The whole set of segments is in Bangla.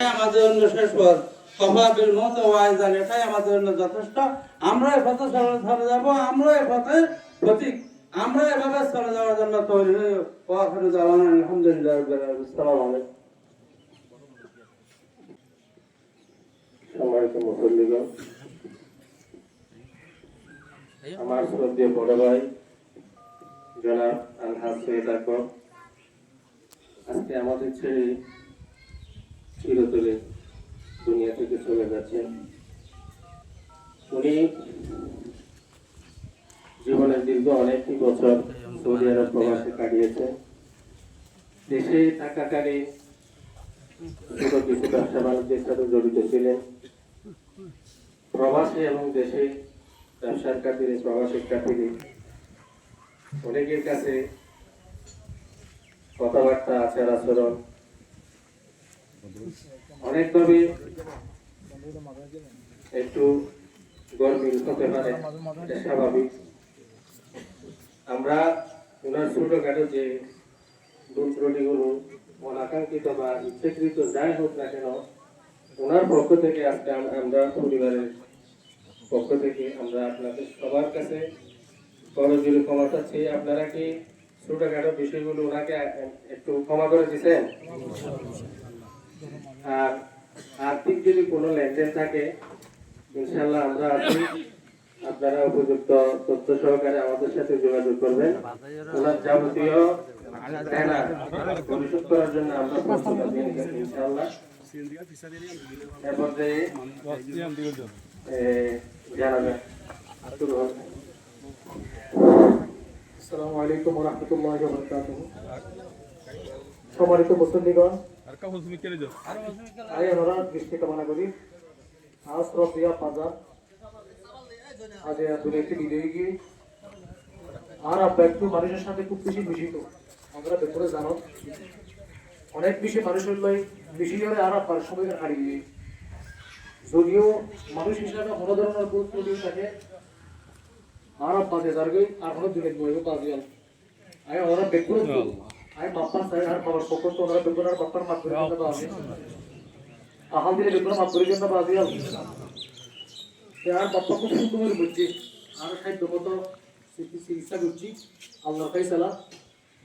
আমাদের জন্য শেষ পথ। কফাবিল মত ওয়াইজান এটাই আমাদের জন্য যথেষ্ট। আমরা এই পথে চলে যাব, আমরা এই পথে আমরা এভাবে চলে যাওয়ার জন্য তৈরি আলহামদুলিল্লাহ আসসালামু আলাইকুম। আমার শ্রদ্ধেয় বড় ভাই, জনাব আলহাজ আজকে আমাদের ছেড়ে চিরতরে দুনিয়া থেকে চলে যাচ্ছেন। উনি জীবনের দীর্ঘ অনেকটি বছর সৌদি আরব প্রবাসে কাটিয়েছেন। দেশে থাকাকালীন ছোট কিছু ব্যবসা বাণিজ্যের সাথে জড়িত ছিলেন। প্রবাসী এবং দেশে ব্যবসার খাতিরে, প্রবাসের খাতিরে অনেকের কাছে কথাবার্তা আচার আচরণ অনেকভাবে একটু হতে পারে স্বাভাবিক। আমরা ওনার যে অনাকাঙ্ক্ষিত বা ইচ্ছাকৃত যাই হোক না কেন ওনার পক্ষ থেকে আমরা পরিবারের পক্ষ থেকে আমরা আপনাদের সবার কাছে করজোরে ক্ষমা চাচ্ছি। আপনারা কি ছোটখাটো বিষয়গুলো ওনাকে একটু ক্ষমা করে দিচ্ছেন আর আর্থিক যদি কোনো লেনদেন থাকে ইনশাল্লাহ আমরা আপনারা উপযুক্ত তথ্য সহকারে আমাদের সাথে যোগাযোগ করবেন। ওনার যাবতীয় পরিশোধ করার জন্য আমরা প্রস্তুত আছি ইনশাল্লাহ ওয়া বারাকাতুহু। সম্মানিত মুসল্লিগণ আমি ওনারা দৃষ্টি কামনা করি। আজ রফিয়া বাজার আজ একটি বিজয়ী গিয়ে। আর আব্বা একটু মানুষের সাথে খুব বেশি মিশিত। আমরা ভেতরে জানো। অনেক বেশি মানুষের লাই বেশি করে আর আব্বার সময় হারিয়ে যদিও মানুষ হিসাবে কোনো ধরনের গুরুত্ব দিয়ে থাকে আর বাজে যারগে আর কোনো দিনে বইব বাজে আল ওরা বেকুর আই বাপ্পা সাই আর বাবার পক্ষ তো বেকুর আর বাপ্পার মাত করে জন্য বাজে আহাল দিনে বেকুর মাত করে জন্য বাজে আর বাপ্পা খুব সুন্দর বুঝছি আর খাদ্য মতো চিকিৎসা করছি। আল্লাহর কাছে সালাম।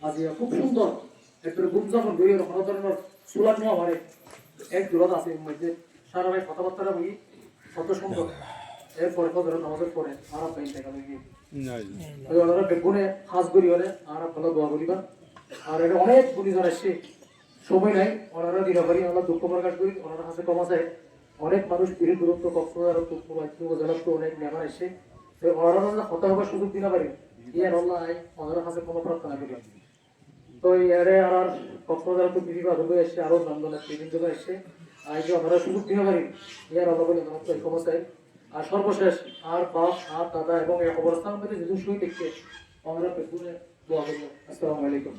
আজ খুব সুন্দর। একটু ঘুম যখন বই কোনো ধরনের সুলাট নেওয়া এক দূরত আছে মধ্যে। সারা ভাই কথাবার্তা বলি কত সুন্দর। এরপরে কত নামাজের পরে আর পাই টাকা লাগি ওনারা বেগুনে হাজ করি হলে আর ভালো দোয়া করিবা। আর এটা অনেক এসছে। সময় নাই, ওনারা আমরা দুঃখ প্রকাশ করি ওনারা কাছে কমা যায় অনেক মানুষ দূরত্ব কক্সবাজার অনেক ওনারা কথা হবার সুযোগ আই ওনারা ক্ষমা প্রার্থনা করি তো ইয়ারে আর কক্সবাজার তো বিধি বাধব এসছে আরও নন্দন বিভিন্ন জায়গায় এসছে। আর যে ওনারা সুযোগ দিনা পারি ইয়ার বলে চাই আর সর্বশেষ, আর বাপ, আর দাদা এবং এই অবস্থান মধ্যে যেহেতু শুয়ে দেখছে আমরা পেছনে আসসালামু আলাইকুম।